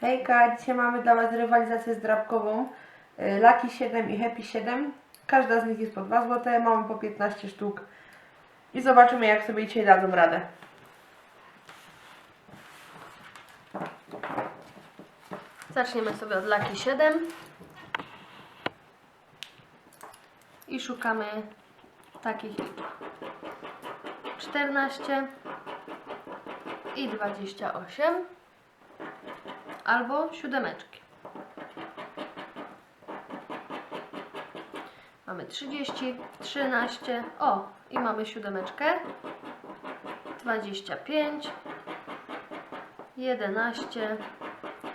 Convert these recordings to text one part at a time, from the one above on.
Hejka! Dzisiaj mamy dla Was rywalizację zdrabkową y, Lucky 7 i Happy 7 Każda z nich jest po 2 zł, mamy po 15 sztuk I zobaczymy jak sobie dzisiaj dadzą radę. Zaczniemy sobie od Lucky 7 i szukamy takich 14 i 28 albo siódemeczki. Mamy 30, 13, o i mamy siódemeczkę, 25, 11,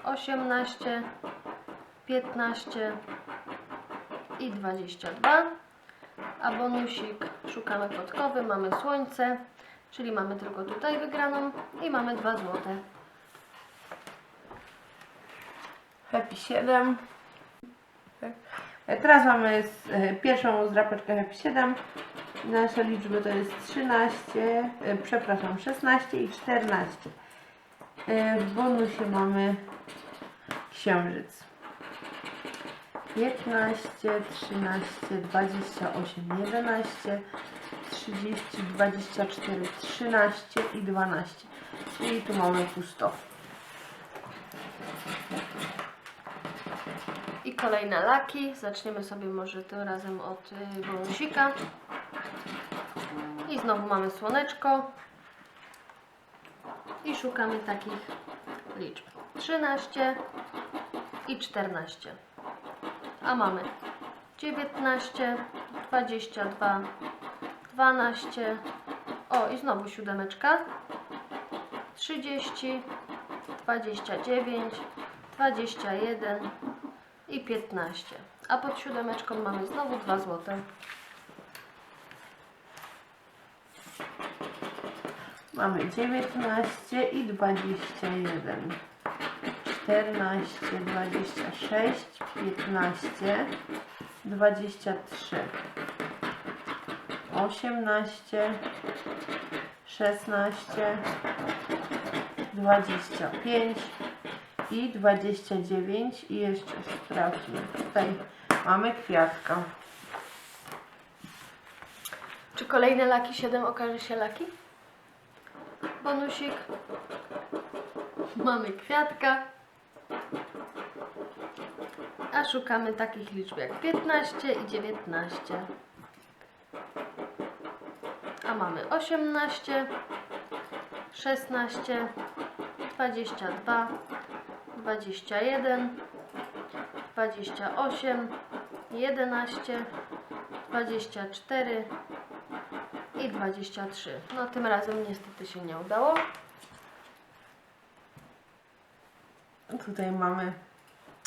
18, 15 i 22. A bonusik szukamy podkowy, mamy słońce, czyli mamy tylko tutaj wygraną i mamy 2 złote. Happy 7 Tak. E, Teraz mamy s- e, pierwszą zdrapeczkę Happy 7 Nasze liczby to jest 13, e, przepraszam 16 i 14 E, W bonusie mamy księżyc 15, 13, 28, 11, 30, 24, 13 i 12. Czyli tu mamy pusto. I kolejne laki. Zaczniemy sobie może tym razem od y, bonusika. Znowu mamy słoneczko. I szukamy takich liczb. 13 i 14. A mamy 19, 22, 12. O, i znowu siódemeczka. 30, 29, 21 i 15. A pod siódemeczką mamy znowu 2 złote. Mamy 19 i 21. 14, 26, 15, 23, 18, 16, 25 i 29 i jeszcze sprawdźmy. Tutaj mamy kwiatka. Czy kolejne laki 7 okaże się laki? Bonusik. Mamy kwiatka. A szukamy takich liczb jak 15 i 19. A mamy 18, 16, 22, 21, 28, 11, 24 i 23. No tym razem niestety się nie udało. Tutaj mamy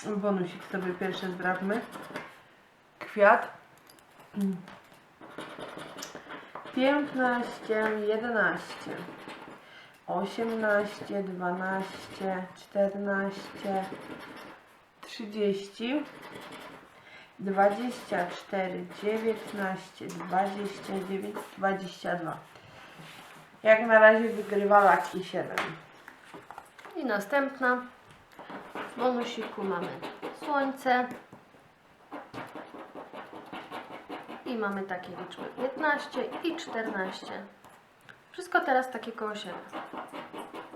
bonusik sobie pierwszy zdrabmy. Kwiat. 15, 11, 18, 12, 14, 30, 24, 19, 29, 22. Jak na razie wygrywa Laki 7. I następna. W bonusiku mamy słońce. I mamy takie liczby 15 i 14. Wszystko teraz takie koło siebie.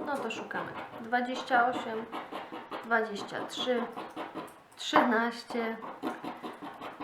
No to szukamy. 28, 23, 13,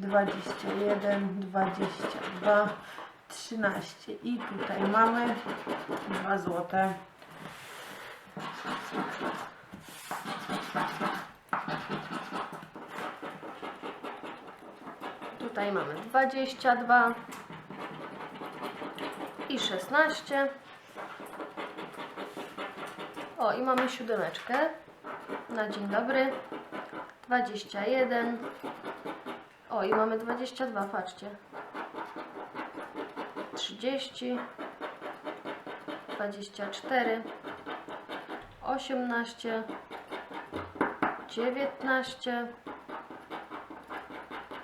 21, 22, 13 i tutaj mamy 2 złote. Tutaj mamy 22 i 16. O, i mamy siódemeczkę. Na dzień dobry. 21. O, i mamy 22, patrzcie. 30. 24. 18. 19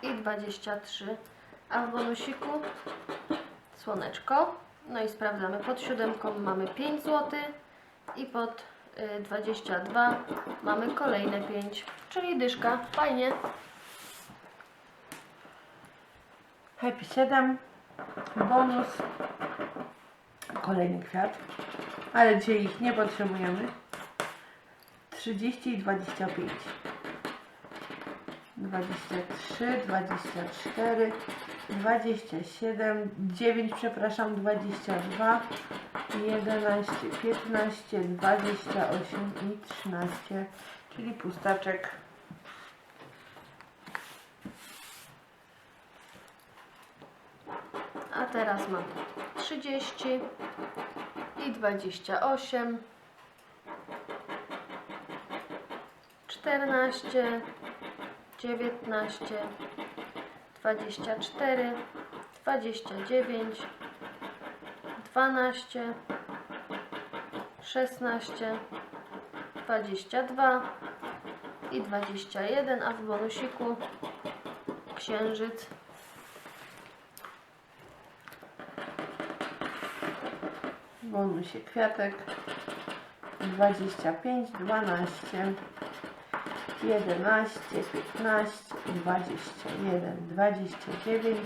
i 23. A w bonusiku słoneczko. No i sprawdzamy. Pod siódemką mamy 5 zł i pod y, 22 mamy kolejne 5, czyli dyszka. Fajnie. Happy 7. Bonus. Kolejny kwiat. Ale dzisiaj ich nie potrzebujemy. 30 i 25. 23, 24, 27, 9, przepraszam, 22, 11, 15, 28 i 13, czyli pustaczek. A teraz mamy 30 i 28, 14, 19, 24, 29, 12, 16, 22 i 21, a w bonusiku księżyc bonusie kwiatek 25, 12, 11, 15, 21, 29,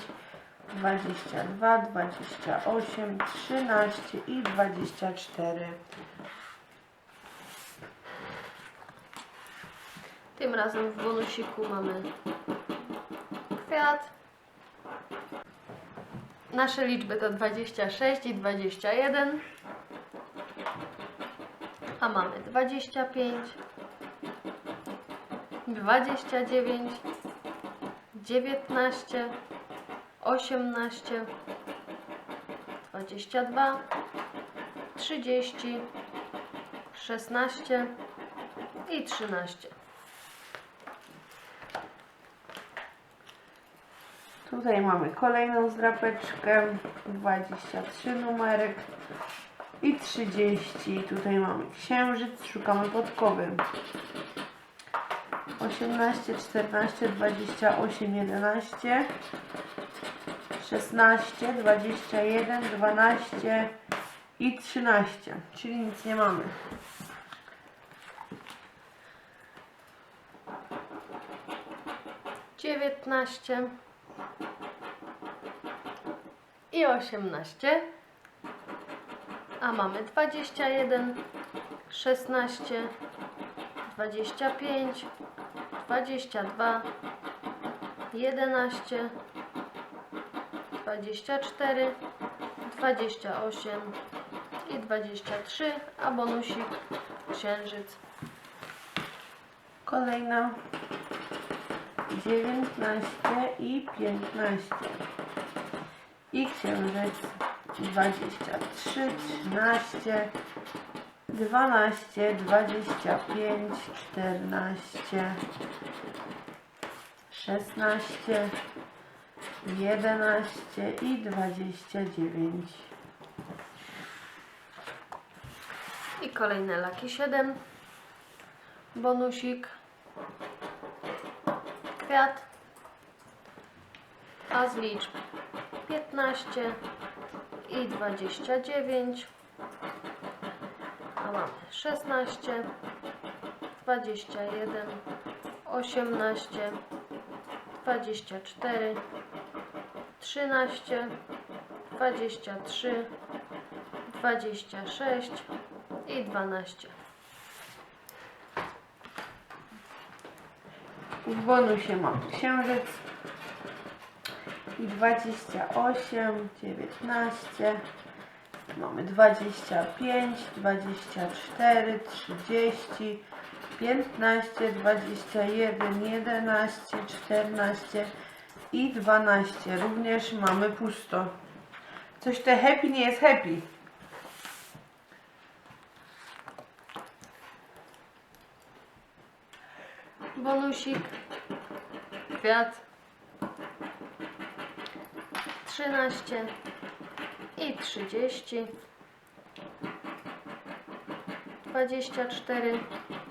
22, 28, 13 i 24. Tym razem w bonusiku mamy kwiat. Nasze liczby to 26 i 21. A mamy 25, 29, 19, 18, 22, 30, 16 i 13. Tutaj mamy kolejną zdrapeczkę, 23 numerek i 30. Tutaj mamy księżyc, szukamy podkowy. 18, 14, 28, 11, 16, 21, 12 i 13, czyli nic nie mamy. dziewiętnaście i osiemnaście, a mamy dwadzieścia jeden, szesnaście, dwadzieścia pięć, dwadzieścia dwa, jedenaście, dwadzieścia cztery, dwadzieścia osiem i dwadzieścia trzy, a bonusik księżyc. Kolejna 19 i 15 i księżyc 23, 13, 12, 25, 14, 16, 11 i 29. I kolejne laki 7. Bonusik. Kwiat. A z liczb 15 i 29. A mamy 16, 21, 18, 24, 13, 23, 26 i 12. W bonusie mam księżyc i 28, 19, mamy 25, 24, 30, 15, 21, 11, 14 i 12. Również mamy pusto. Coś te happy nie jest happy. Bonusik. Kwiat. 13 i 30. 24,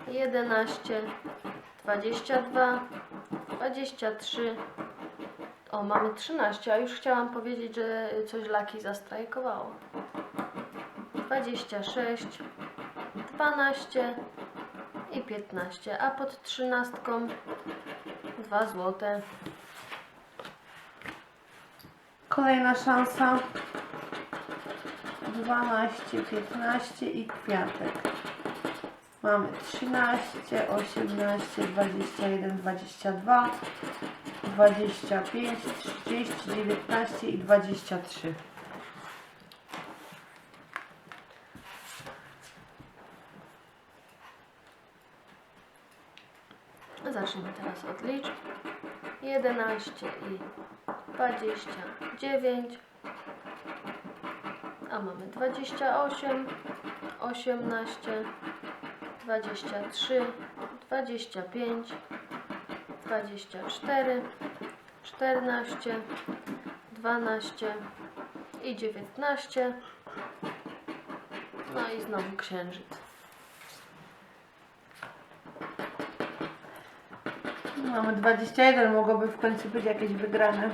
11, 22, 23. O, mamy 13, a już chciałam powiedzieć, że coś laki zastrajkowało. 26, 12 i 15, a pod 13 2 złote. Kolejna szansa. 12, 15 i kwiatek. Mamy 13, 18, 21, 22, 25, 30, 19 i 23. Zacznijmy teraz od liczb. 11 i 29. A mamy 28, 18, 23, 25, 24, 14, 12 i 19. No i znowu księżyc. Mamy 21, mogłoby w końcu być jakieś wygrane.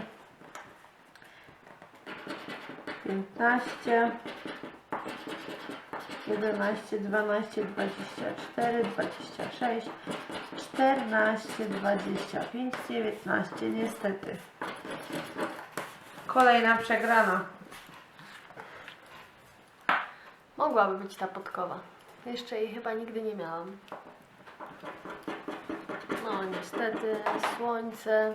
15, 11, 12, 24, 26, 14, 25, 19. Niestety. Kolejna przegrana. Mogłaby być ta podkowa. Jeszcze jej chyba nigdy nie miałam. No niestety, słońce.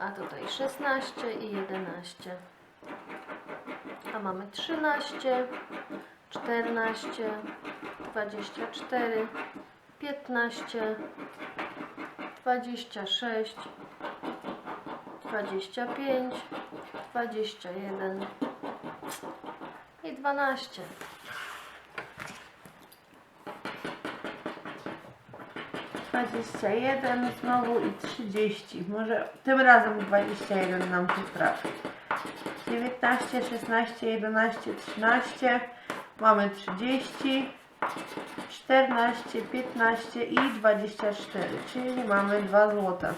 A tutaj 16 i 11. A mamy 13, 14, 24, 15, 26, 25, 21 i 12. Dwadzieścia jeden znowu i trzydzieści. Może tym razem dwadzieścia jeden nam się trafi. Dziewiętnaście, szesnaście, jedenaście, trzynaście. Mamy trzydzieści. 14, 15 i 24, czyli mamy 2 złote.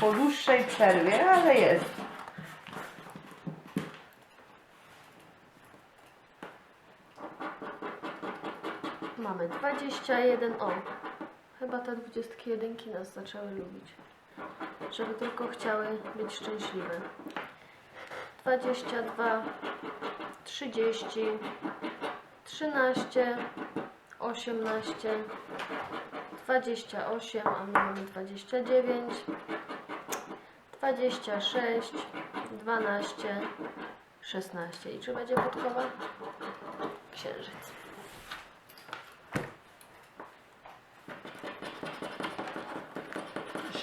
Po dłuższej przerwie, ale jest. Mamy 21. O, chyba te 21 nas zaczęły lubić. Żeby tylko chciały być szczęśliwe. 22, 30, 13, 18, 28, a my mamy 29, 26, 12, 16. I czy będzie podkowa? Księżyc.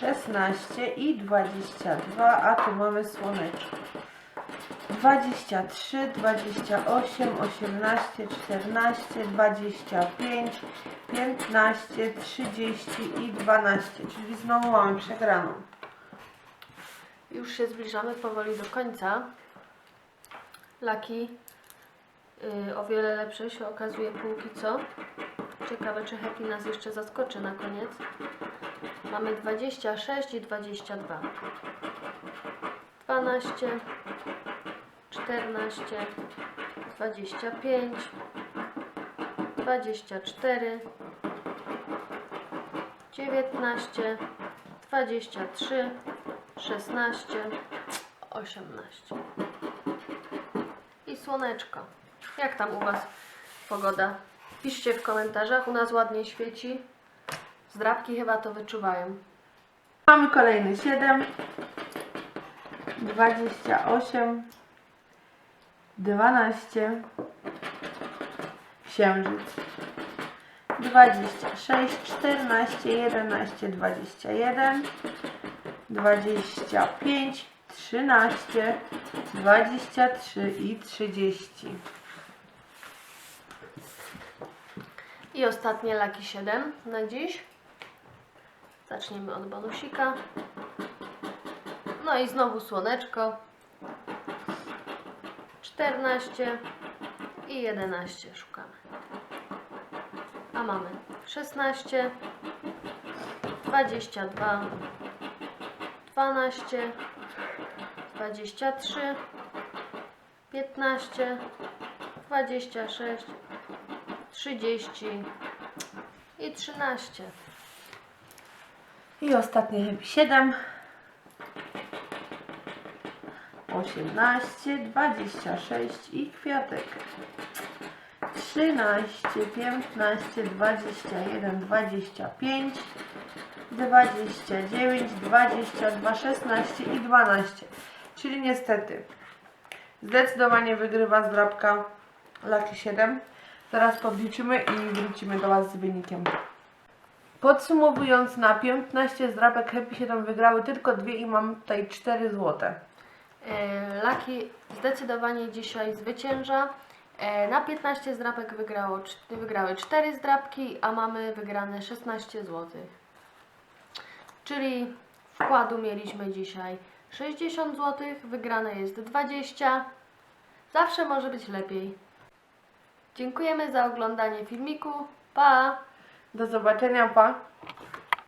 Szesnaście i 22, a tu mamy słoneczko. 23, 28, 18, 14, 25, 15, 30 i 12, czyli znowu mamy przegraną. Już się zbliżamy powoli do końca. Laki y, o wiele lepsze się okazuje póki co. Ciekawe, czy Happy nas jeszcze zaskoczy na koniec. Mamy 26 i 22. 12, 14, 25, 24, 19, 23, 16, 18. I słoneczko. Jak tam u Was pogoda? Piszcie w komentarzach, u nas ładnie świeci. Zdrabki chyba to wyczuwają. Mamy kolejny 7, 28, 12, księżyc, 26, 14, 11, 21, 25, 13, 23 i 30. I ostatnie laki 7 na dziś. Zaczniemy od bonusika. No i znowu słoneczko. 14 i 11 szukamy. A mamy 16, 22, 12, 23, 15, 26, 30 i 13. I ostatnie happy 7, 18, 26 i kwiatek. 13, 15, 21, 25, 29, 22, 16 i 12. Czyli niestety zdecydowanie wygrywa zdrabka Lucky 7. Zaraz podliczymy i wrócimy do Was z wynikiem. Podsumowując, na 15 zdrabek Happy 7 wygrały tylko dwie i mam tutaj 4 złote. E, Laki zdecydowanie dzisiaj zwycięża. E, Na 15 zdrapek wygrało, wygrały 4 zdrapki, a mamy wygrane 16 zł. Czyli wkładu mieliśmy dzisiaj 60 zł, wygrane jest 20. Zawsze może być lepiej. Dziękujemy za oglądanie filmiku. Pa! Do zobaczenia, pa!